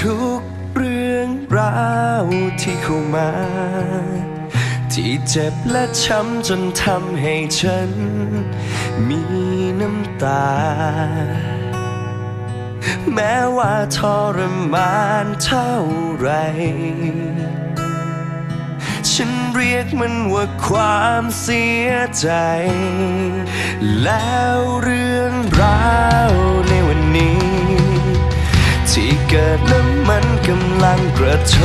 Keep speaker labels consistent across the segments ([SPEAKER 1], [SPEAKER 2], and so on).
[SPEAKER 1] ทุกเรื่องราวที่เข้ามา ที่เจ็บและช้ำจนทำให้ฉัน มีน้ำตา แม้ว่าทรมานเท่าไร ฉันเรียกมันว่าความเสียใจ แล้วเรื่อง เกิดแล้วมันกำลังกระท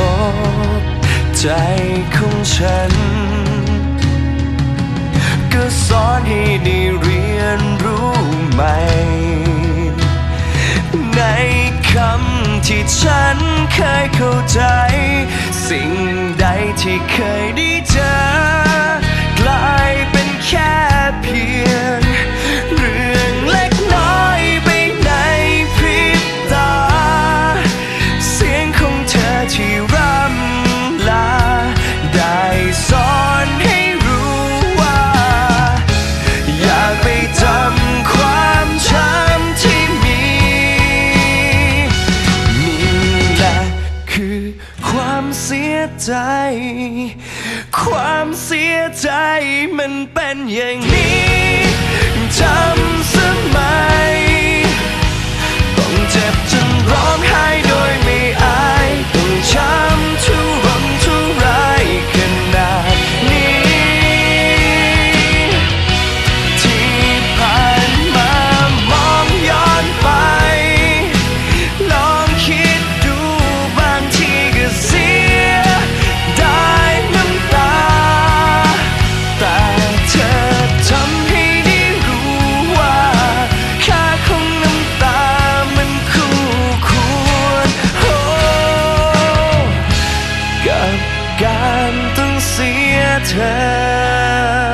[SPEAKER 1] บใจของฉัน ก็สอนให้ได้เรียนรู้ใหม่ ในคำที่ฉันเคยเข้าใจ สิ่งใดที่เคยได้เจอ ความเสียใจมันเป็นอย่างนี้ เสียเธอ